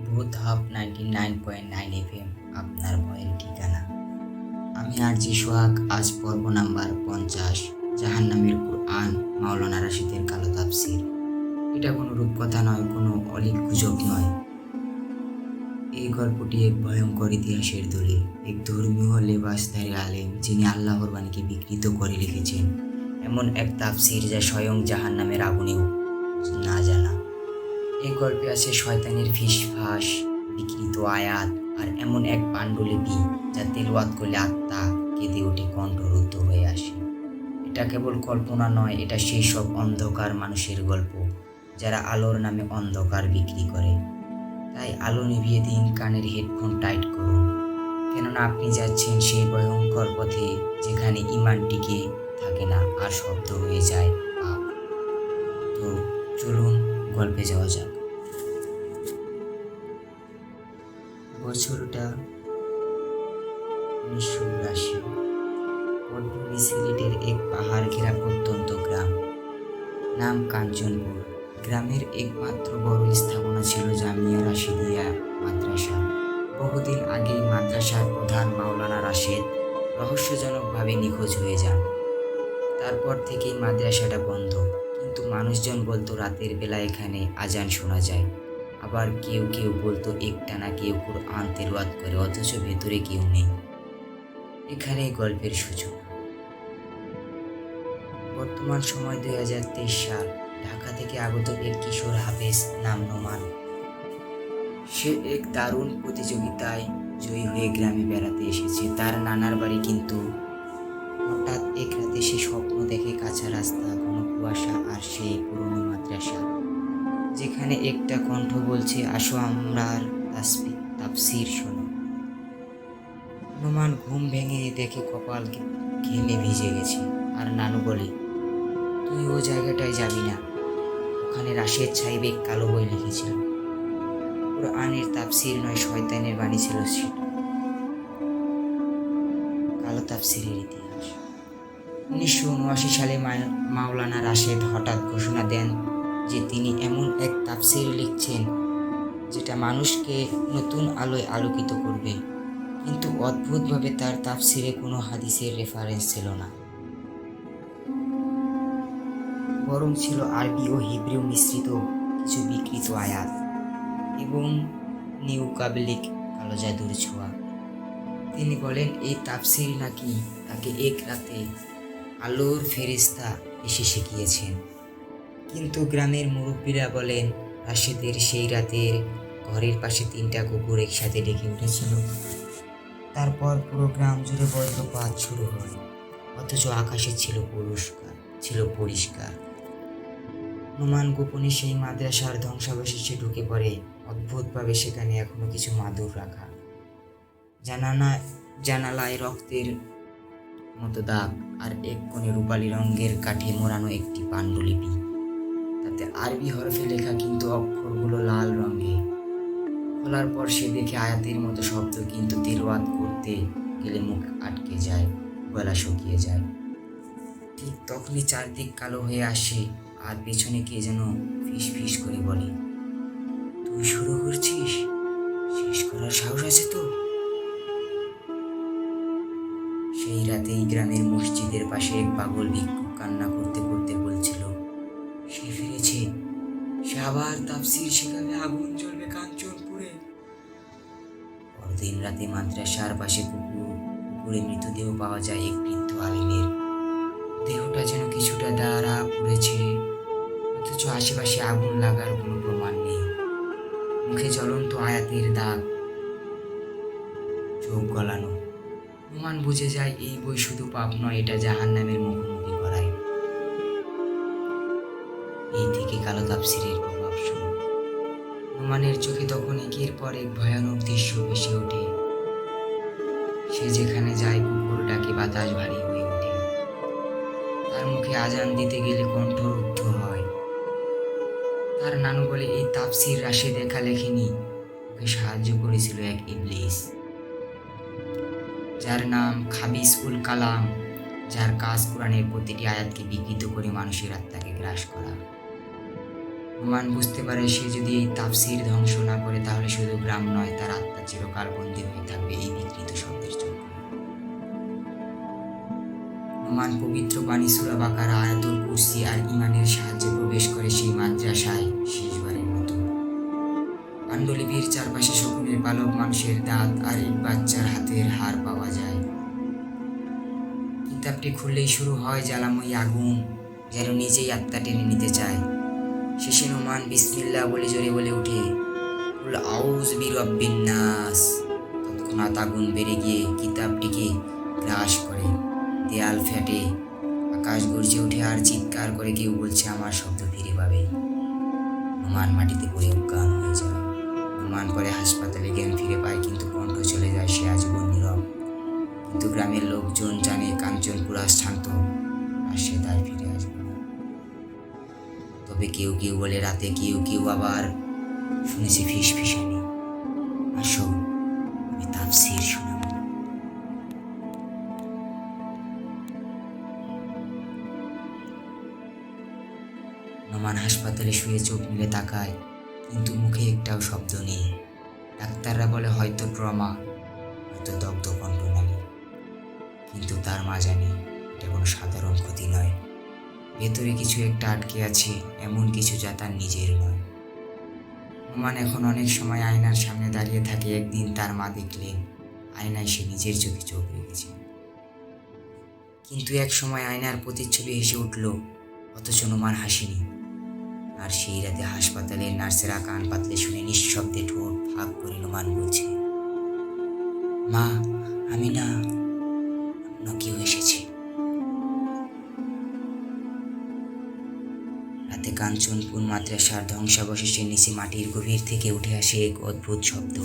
Bhoot hub ninety nine point nine F M আপনার ভয়ের ঠিকানা। আমি আর জি সোহাগ, আজ পর্ব নাম্বার পঞ্চাশ জাহান নামের কোরআন, মাওলানা রাশিদের কালো তাফসির। এটা কোনো রূপকথা নয়, কোনো অলিক গুজব নয়। এই গল্পটি এক ভয়ঙ্কর ইতিহাসের দলিল। এক ধর্মীয় লেবাসধারী আলেম, যিনি আল্লাহর বাণীকে বিকৃত করে লিখেছেন এমন এক তাফসির যা স্বয়ং জাহান নামের আগুনেও না জানা এই গল্পে আছে শয়তানের ফিসফাস বিকৃত আয়াত আর এমন এক পাণ্ডুলিপি যা তেলওয়াত করলে আত্মা কেঁদে ওঠে কণ্ঠরুদ্ধ হয়ে আসে। এটা কেবল কল্পনা নয়, এটা সেই সব অন্ধকার মানুষের গল্প যারা আলোর নামে অন্ধকার বিক্রি করে। তাই আলো নিভিয়ে দিন, কানের হেডফোন টাইট করুন। কেননা আপনি যাচ্ছেন সেই ভয়ঙ্কর পথে যেখানে ইমান টিকে থাকে না আর শব্দ হয়ে যায় তো চলুন গল্পে যাওয়া যাক। বছরটা উনিশশো সিলেটের এক পাহাড় ঘেরা প্রত্যন্ত গ্রাম। নাম কাঞ্চনপুর। গ্রামের একমাত্র বড় স্থাপনা ছিল জামিয়া রাশিদিয়া মাদ্রাসা। বহুদিন আগেই মাদ্রাসার প্রধান মাওলানা রাশেদ রহস্যজনকভাবে নিখোঁজ হয়ে যান। তারপর থেকেই মাদ্রাসাটা বন্ধ। কিন্তু মানুষজন বলতো রাতের বেলা এখানে আজান শোনা যায়। আবার কেউ কেউ বলতো একটানা কেউ কোরআন তেলাওয়াত করে, অথচ ভেতরে কেউ নেই। এখানেই গল্পের সূচনা বর্তমান সময় দুই হাজার তেইশ সাল, ঢাকা থেকে আগত এক কিশোর হাফেজ নাম নোমান। সে এক দারুণ প্রতিযোগিতায় জয়ী হয়ে গ্রামে বেড়াতে এসেছে। তার নানার বাড়ি কিন্তু হঠাৎ এক রাতে সে স্বপ্ন দেখে কাঁচা রাস্তা, ঘন কুয়াশা আর সেই পুরনো মাদ্রাসা। যেখানে একটা কণ্ঠ বলছে, আসো আমরার তাফসির শোনো। হনুমান ঘুম ভেঙে দেখে কপাল ঘেমে ভিজে গেছে। আর নানু বলে, তুই ও জায়গাটায় যাবি না। ওখানে রাশেদ সাহেব কালো বই লিখেছিল। কোরআনের তাপসির নয়, শয়তানের বাণী ছিল সেটা। কালো তাফসিরের ইতিহাস। উনিশশো উনআশি সালে মাওলানা রাশেদ হঠাৎ ঘোষণা দেন যে তিনি এমন এক তাফসির লিখছেন, যেটা মানুষকে নতুন আলোয় আলোকিত করবে। কিন্তু অদ্ভুতভাবে তার তাফসিরে কোনো হাদিসের রেফারেন্স ছিল না। বরং ছিল আরবি ও হিব্রিউ মিশ্রিত কিছু বিকৃত আয়াত এবং নিউ কাবলিক কালো জাদুর ছোঁয়া। তিনি বলেন, এই তাফসির নাকি তাকে এক রাতে আলোর ফেরিস্তা এসে শিখিয়েছেন। কিন্তু গ্রামের মুরব্বীরা বলেন, রাশেদের সেই রাতের ঘরের পাশে তিনটা কুকুর একসাথে ডেকে উঠেছিল। তারপর পুরো গ্রাম জুড়ে বজ্রপাত শুরু হয়। অথচ আকাশে ছিল পুরস্কার ছিল পরিষ্কার। নুমান গোপনে সেই মাদ্রাসার ধ্বংসাবশেষে ঢুকে পড়ে। অদ্ভুতভাবে সেখানে এখনও কিছু মাদুর রাখা। জানানা, জানালায় রক্তের মতো দাগ আর এক কোণে রূপালী রঙের কাঠে মোড়ানো একটি পাণ্ডুলিপি। তাতে আরবি হরফে লেখা কিন্তু অক্ষরগুলো লাল রঙে। খোলার পর সে দেখে আয়াতের মতো শব্দ কিন্তু তেলওয়াত করতে গেলে মুখ আটকে যায়, গলা শুকিয়ে যায়। ঠিক তখনই চারদিক কালো হয়ে আসে আর পেছনে কে যেন ফিস ফিস করে বলে, তুই শুরু করছিস? শেষ করার সাহস আছে তো? সেই রাতেই গ্রামের মসজিদের পাশে পাগল ভিক্ষুক কান্না করতে তাফসির আগুন জ্বলবে কাঞ্চনপুরে পরদিন রাতে মাদ্রাসার পাশে কুকুর কুকুরে মৃতদেহ পাওয়া যায় এক বৃদ্ধ আলিমের। দেহটা যেন কিছুটা দ্বারা পড়েছে, অথচ আশেপাশে আগুন লাগার কোনো প্রমাণ নেই। মুখে জ্বলন্ত আয়াতের দাগ, চোখ গলানো। প্রমাণ বুঝে যায় এই বই শুধু পাপ নয়, এটা জাহান নামের মুখোমুখি করায় এই থেকে কালো তাপসিরের নোমানের চোখে তখন একের পর এক ভয়ানক দৃশ্য ভেসে ওঠে। সে যেখানে যায়, কুকুর ডাকে, বাতাস ভারী হয়ে ওঠে। তার মুখে আজান দিতে গেলে কণ্ঠ রুদ্ধ হয়। তার নানু বলে, এই তাপসির রাশে দেখা লেখেনি। ওকে সাহায্য করেছিল এক ইবলিস, যার নাম খাবিস উল কালাম, যার কাজ কোরআনের প্রতিটি আয়াতকে বিকৃত করে মানুষের আত্মাকে গ্রাস করা। নোমান বুঝতে পারে সে যদি এই তাফসির ধ্বংস না করে, তাহলে শুধু গ্রাম নয়, তার আত্মা চিরকাল বন্দী হয়ে থাকবে এই বিকৃত শব্দের জন্য। নোমান পবিত্র বাণী সুরা বাকার, আয়াতুল কুরসি আর ইমানের সাহায্যে প্রবেশ করে সেই মাদ্রাসায় শেষবারের মতো। পাণ্ডুলিপির চারপাশে শকুনের পালক মানুষের দাঁত আর এক বাচ্চার হাতের হার পাওয়া যায়। কিতাবটি খুললেই শুরু হয়, জ্বালাময়ী আগুন, যেন নিজেই আত্মা টেনে নিতে চায়। শেষে নোমান বিসমিল্লা বলে জোরে বলে উঠে আউজ বিরব্বিন নাস তৎক্ষণাৎ আগুন বেড়ে গিয়ে কিতাবটিকে গ্রাস করে। দেয়াল ফেটে, আকাশ গর্জে ওঠে আর চিৎকার করে কেউ বলছে, আমার শব্দ ফিরে পাবে। নোমান মাটিতে পড়ে অজ্ঞান হয়ে যায়। নোমান পরে হাসপাতালে জ্ঞান ফিরে পায়, কিন্তু কণ্ঠ চলে যায়, সে আজীবন নীরব। কিন্তু গ্রামের লোকজন জানে, কাঞ্চনপুরা শান্ত আর সে তাই ফিরে আসবে। তবে কেউ কেউ বলে রাতে, কেউ কেউ আবার শুনেছি ফিস ফিসানি। আসো আমি তাফসির শোনাবো। নোমান হাসপাতালে শুয়ে চোখ মিলে তাকায়, কিন্তু মুখে একটাও শব্দ নেই। ডাক্তাররা বলে হয়তো ট্রমা, হয়তো দগ্ধ কণ্ঠনালী। কিন্তু তার মা জানে এটা কোনো সাধারণ ক্ষতি নয়। ভেতরে কিছু একটা আটকে আছে, এমন কিছু যা তার নিজের নয়। নোমান এখন অনেক সময় আয়নার সামনে দাঁড়িয়ে থাকে, একদিন তার মা দেখলেন, আয়নায় সে নিজের চোখে চোখ রেখেছে। কিন্তু এক সময় আয়নার প্রতিচ্ছবি হেসে উঠল, অথচ নোমান হাসিনি। আর সেই রাতে হাসপাতালে নার্সেরা কান পাতলে শুনে নিঃশব্দে ঠোঁট ফাঁক করে নোমান বলছে, মা, আমি না কেউ এসেছে। কাঞ্চনপুর মাদ্রাসার ধ্বংসাবশেষের নিচে মাটির গভীর থেকে উঠে আসে এক অদ্ভুত শব্দ।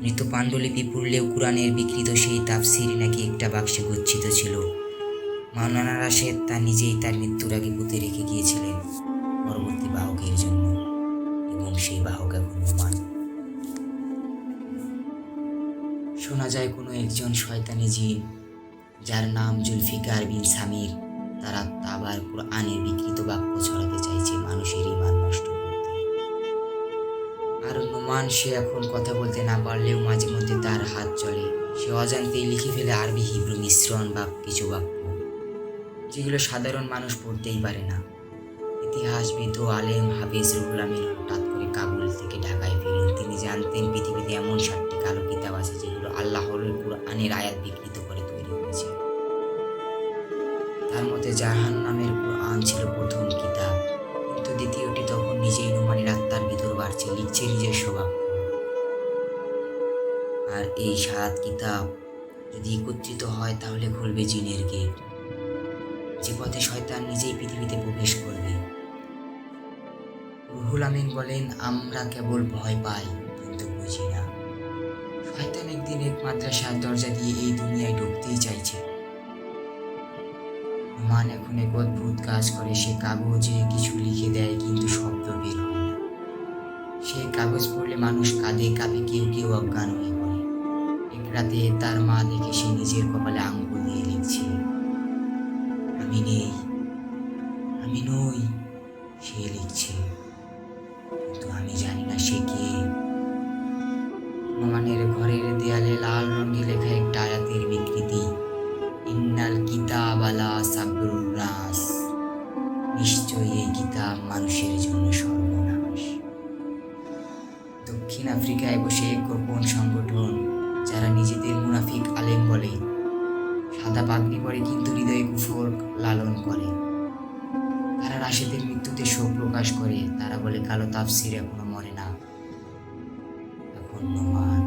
মৃত পাণ্ডুলিপি পড়লেও কোরআনের বিকৃত সেই তাফসির নাকি একটা বাক্সে গচ্ছিত ছিল। মাওলানা রাশেদ তা নিজেই তার মৃত্যুর আগে পুঁতে রেখে গিয়েছিলেন পরবর্তী বাহকের জন্য এবং সেই বাহক এখন নোমান শোনা যায় কোনো একজন শয়তানি জিন যার নাম জুলফিকার বিন সামির তারা আবার কোরআনের বিকৃত বাক্য ছড়াতে চাইছে মানুষের ইমান নষ্ট করতে। আর নোমান সে এখন কথা বলতে না পারলেও মাঝে মধ্যে তার হাত চলে। সে অজান্তেই লিখে ফেলে আরবি হিব্রু মিশ্রণ বা কিছু বাক্য। যেগুলো সাধারণ মানুষ পড়তেই পারে না। ইতিহাসবিদ আলেম হাফিজ রুহুল হঠাৎ করে কাবুল থেকে ঢাকায় ফিরেন। তিনি জানতেন পৃথিবীতে এমন সাতটি কালো কিতাব আছে যেগুলো আল্লাহর কোরআনের আয়াত বিকৃত। জাহান নামের কোরআন ছিল প্রথম কিতাব। কিন্তু দ্বিতীয়টি তখন নিজেই নোমানের আত্মার ভিতর বাড়ছে লিখছে নিজের স্বভাব। আর এই সাত কিতাব যদি একত্রিত হয়, তাহলে খুলবে জিনের গেট। যে পথে শয়তান নিজেই পৃথিবীতে প্রবেশ করবে। রুহুল আমিন বলেন, আমরা কেবল ভয় পাই, কিন্তু বুঝি না। শয়তান একদিন এক মাদ্রাসার দরজা দিয়ে এই দুনিয়ায় ঢুকতেই চাইছে। মান এখন এক অদ্ভুত কাজ করে। সে কাগজে কিছু লিখে দেয়, কিন্তু শব্দ বের হয় না। সে কাগজ পড়লে মানুষ কাঁদে কাঁদে কেউ কেউ অজ্ঞান হয়ে পড়ে। এক রাতে তার মা দেখে সে নিজের কপালে আঙুল দিয়ে লিখছে, আমি নেই, আমি নই। এখন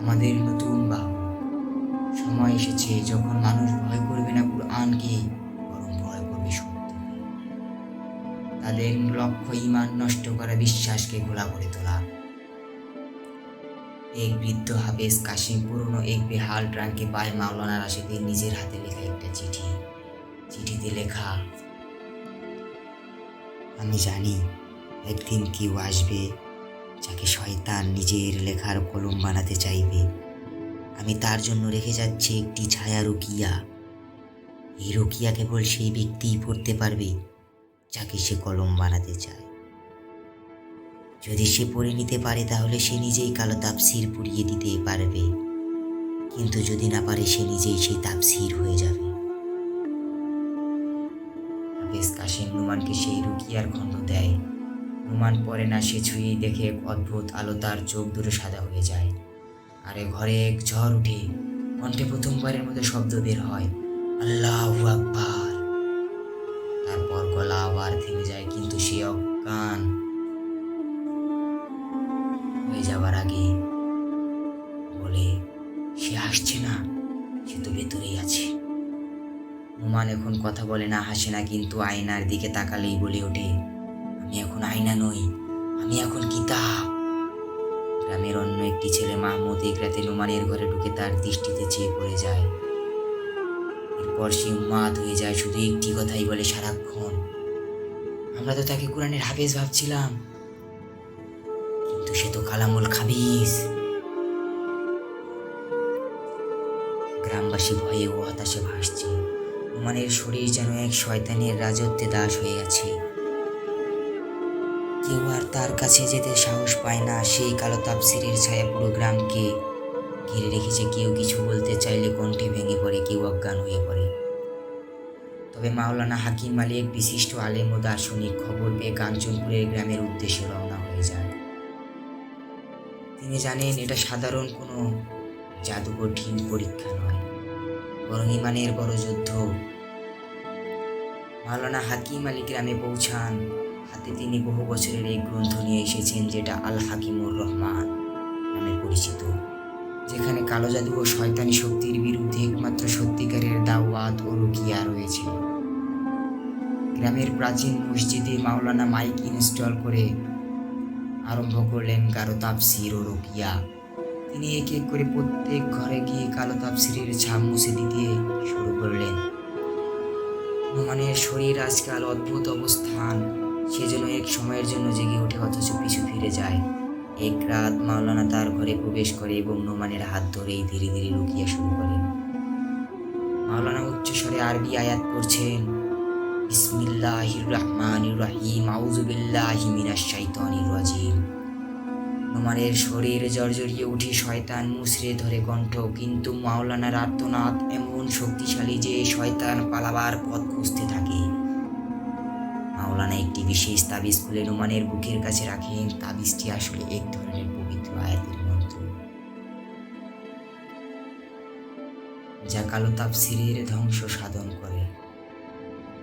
আমাদের নতুন বাহু সময় এসেছে যখন মানুষ ভয় করবে না কুরআনকে বরং ভয় করবে সত্যকে তাদের লক্ষ্য ইমান নষ্ট করা বিশ্বাসকে ঘোলা করে তোলা। এক বৃদ্ধ হাফেজ কাশিম পুরনো এক বেহাল ট্রাঙ্কে পায় মাওলানা রাশেদের নিজের হাতে লেখা একটা চিঠি। চিঠিতে লেখা, আমি জানি একদিন কেউ আসবে যাকে শয়তান নিজের লেখার কলম বানাতে চাইবে। আমি তার জন্য রেখে যাচ্ছি একটি ছায়া রুকিয়া। এই রুকিয়া কেবল সেই ব্যক্তিই পড়তে পারবে যাকে সে কলম বানাতে চায়। যদি সে পড়ে নিতে পারে, তাহলে সে নিজেই কালো তাপসির পুড়িয়ে দিতে পারবে। কিন্তু যদি না পারে, সে নিজেই সেই তাপসির হয়ে যাবে। হাফেজ কাশিম নুমানকে সেই রুকিয়ার খণ্ড দেয়। নুমান পরে না, সে ছুঁয়েই দেখে অদ্ভুত আলো তার চোখ দুটো সাদা হয়ে যায়। আরে ঘরে এক ঝড় উঠে, কণ্ঠে প্রথমবারের মতো শব্দ বের হয়, আল্লাহ আকবার! তারপর গলা আবার থেমে যায়, কিন্তু সে অজ্ঞান হয়ে যাওয়ার আগে বলে, সে আসছে না, সে তো ভেতরেই আছে। নুমান এখন কথা বলে না, হাসে না, কিন্তু আয়নার দিকে তাকালেই বলে ওঠে আয়না নই। আমি এখন কিতাব গ্রামের অন্য একটি ছেলে মাহমুদ এক রাতে নুমানের ঘরে ঢুকে তার দৃষ্টিতে চেয়ে পড়ে যায়। এরপর সে উন্মাদ হয়ে যায়, শুধু একটি কথাই বলে সারাক্ষণ। আমরা তো তাকে কোরআনের হাফেজ ভাবছিলাম। কিন্তু সে তো কালামুল খাবিস। গ্রামবাসী ভয়ে ও হতাশে ভাসছে। নুমানের শরীর যেন এক শয়তানের রাজত্বে দাস হয়ে গেছে। কেউ আর তার কাছে যেতে সাহস পায় না। সেই কালো তাপসিরের ছায়া পুরো গ্রামকে ঘিরে রেখেছে। কেউ কিছু বলতে চাইলে কণ্ঠে ভেঙে পড়ে, কেউ অজ্ঞান হয়ে পড়ে। তবে মাওলানা হাকিম আলী এক বিশিষ্ট আলেম ও দার্শনিক খবর পেয়ে কাঞ্চনপুরের গ্রামের উদ্দেশ্যে রওনা হয়ে যায়। তিনি জানেন, এটা সাধারণ কোনো জাদুকঠিন পরীক্ষা নয়, বরং ইমানের বড় যুদ্ধ। মাওলানা হাকিম আলী গ্রামে পৌঁছান। হাতে তিনি বহু বছরের এই গ্রন্থ নিয়ে এসেছেন যেটা আল হাকিমুর রহমান নামে পরিচিত, যেখানে কালো জাদু ও শয়তানি শক্তির বিরুদ্ধে একমাত্র সত্যিকারের দাওয়াত ও রুকিয়া রয়েছে। গ্রামের প্রাচীন মসজিদে মাওলানা মাইক ইনস্টল করে আরম্ভ করলেন গারো তাপসির ও রুকিয়া। তিনি এক এক করে প্রত্যেক ঘরে গিয়ে কালো তাপসিরের ছাপ মুছে দিতে শুরু করলেন। নোমানের শরীর আজকাল অদ্ভুত অবস্থান সেজন্য এক সময়ের জন্য জেগে ওঠে, অথচ পিছু ফিরে যায়। এক রাত মাওলানা তার ঘরে প্রবেশ করে এবং নোমানের হাত ধরেই ধীরে ধীরে লুকিয়ে শুরু করেন। মাওলানা উচ্চস্বরে আরবি আয়াত পড়ছেন, বিসমিল্লাহির রহমানির রহিম, আউযু বিল্লাহি মিনাশ শাইতানির রাজিম। নোমানের শরীর জর্জরিয়ে উঠে, শয়তান মুসড়ে ধরে কণ্ঠ, কিন্তু মাওলানার আর্তনাদ এমন শক্তিশালী যে শয়তান পালাবার পথ খুঁজতে থাকে। মাওলানা একটি বিশেষ তাবিজ খুলে নোমানের বুকের কাছে রাখেন। তাবিজটি আসলে এক ধরনের পবিত্র আয়াতের মন্ত্র। যা কালো তাপসিরের ধ্বংস সাধন করে।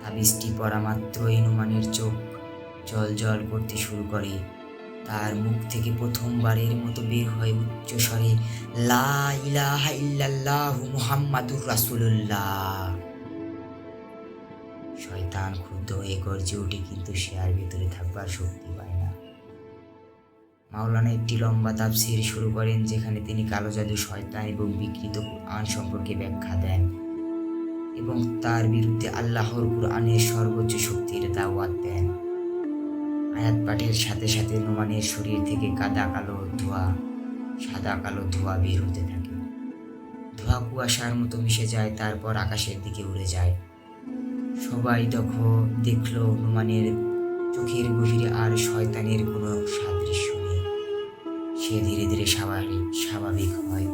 তাবিজটি পড়া মাত্রই নোমানের চোখ জল জল করতে শুরু করে। তার মুখ থেকে প্রথমবারের মতো বের হয় উচ্চ স্বরে, লা ইলাহা ইল্লাল্লাহু মুহাম্মাদুর রাসূলুল্লাহ। শয়তান ক্ষুব্ধ হয়ে গর্জে ওঠে, কিন্তু সে আর ভিতরে থাকবার শক্তি পায় না। মাওলানা একটি লম্বা তাফসির শুরু করেন, যেখানে তিনি কালো জাদু, শয়তান এবং বিকৃত কোরআন সম্পর্কে ব্যাখ্যা দেন এবং তার বিরুদ্ধে আল্লাহর কোরআনের সর্বোচ্চ শক্তির দাওয়াত দেন। আয়াত পাঠের সাথে সাথে নোমানের শরীর থেকে কাদা কালো ধোয়া, সাদা কালো ধোয়া বের হতে থাকে। ধোয়া কুয়াশার মতো মিশে যায়, তারপর আকাশের দিকে উড়ে যায়। সবাই তখন দেখল হনুমানের চোখের গভীরে আর শয়তানের কোনো সাদৃশ্য নেই। সে ধীরে ধীরে স্বাভাবিক স্বাভাবিক হয়।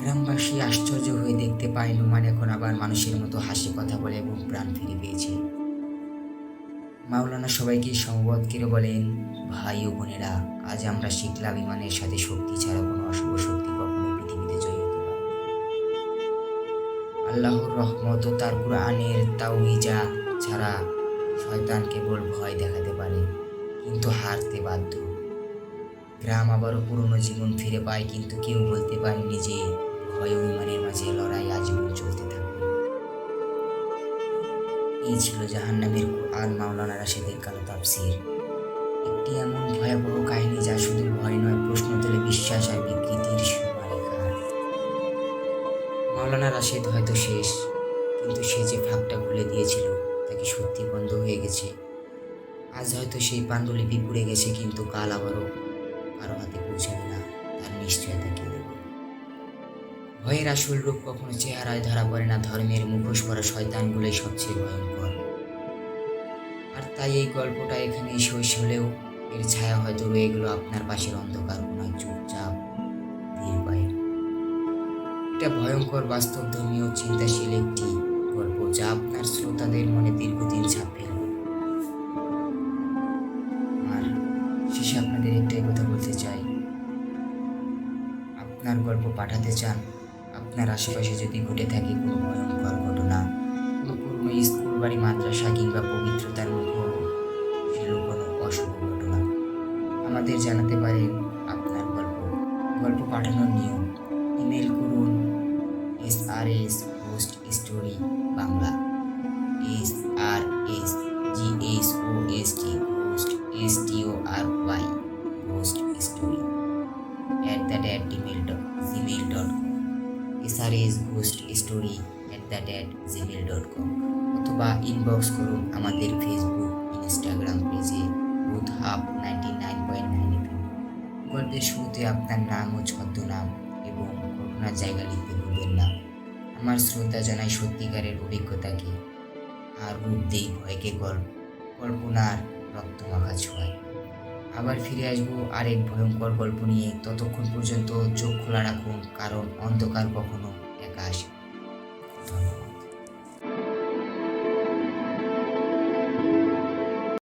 গ্রামবাসী আশ্চর্য হয়ে দেখতে পায় নুমান এখন আবার মানুষের মতো হাসি কথা বলে এবং প্রাণ ফিরে পেয়েছে। মাওলানা সবাইকে সংবাদ করে বলেন, ভাই ও বোনেরা, আজ আমরা শিখলাম ইমানের সাথে শক্তি ছাড়া কোনো অশুভ শক্তি আল্লাহর রহমত ও তার কোরআনের তাওইজা ছাড়া শয়তান কেবল ভয় দেখাতে পারে, কিন্তু হারতে বাধ্য। গ্রাম আবারও পুরনো জীবন ফিরে পায়, কিন্তু কেউ বলতে পারেনি যে ভয় ও ইমানের মাঝে, লড়াই আজীবন চলতে থাকবে। এই ছিল জাহান্নামের কোরআন, মাওলানা রাশেদের কালো তাফসির। একটি এমন ভয়াবহ কাহিনী যা শুধু ভয় নয় প্রশ্ন তুলে বিশ্বাস আর বিকৃতির মাওলানা রাশেদ হয়তো শেষ, কিন্তু সে যে ফাঁকটা খুলে দিয়েছিল তাকে সত্যি বন্ধ হয়ে গেছে। আজ হয়তো সেই পাণ্ডুলিপি পুড়ে গেছে, কিন্তু কাল আবারও কারও হাতে পৌঁছাবে না, তার নিশ্চয়তা কি দেবে? ভয়ের আসল রূপ কখনো চেহারায় ধরা পড়ে না, ধর্মের মুখোশ পরা শয়তানগুলোই সবচেয়ে ভয়ঙ্কর। আর তাই এই গল্পটা এখানে শেষ হলেও এর ছায়া হয়তো রয়ে গেল আপনার পাশের অন্ধকার কোনায় চুপচাপ এটা ভয়ঙ্কর বাস্তব ধর্মীয় চিন্তাশীল একটি গল্প যা আপনার শ্রোতাদের মনে দীর্ঘদিন ছাপ আর শেষে আপনাদের একটাই কথা বলতে চাই। আপনার গল্প পাঠাতে চান, আপনার আশেপাশে যদি ঘটে থাকে কোনো ভয়ঙ্কর ঘটনা, কোনো পুরনো স্কুল বাড়ি মাদ্রাসা কিংবা পবিত্রতার মুখো কোনো অশুভ ঘটনা। আমাদের জানাতে পারেন আপনার গল্প। গল্প পাঠানোর নিয়ম, email R S post story Bangla S R S G S O S T post S T O R Y post story at the rate Gmail dot Gmail dot com S R S ghost story at the rate Gmail dot com অথবা inbox করুন আমাদের Facebook Instagram পেজে Bhoot hub ninety nine point nine গল্পের শুরুতে আপনার নাম ও ছদ্মনাম এবং ঘটনার জায়গা লিখতে আমার শ্রদ্ধা জানাই সত্যিকারের অভিজ্ঞতাকে আর রূপ দেই ভয়কে গল্প কল্পনার রক্তমাখা ছোঁয়ায়। আবার ফিরে আসব আরেক ভয়ঙ্কর গল্প নিয়ে। ততক্ষণ পর্যন্ত চোখ খোলা রাখুন, কারণ অন্ধকার কখনো একা আসে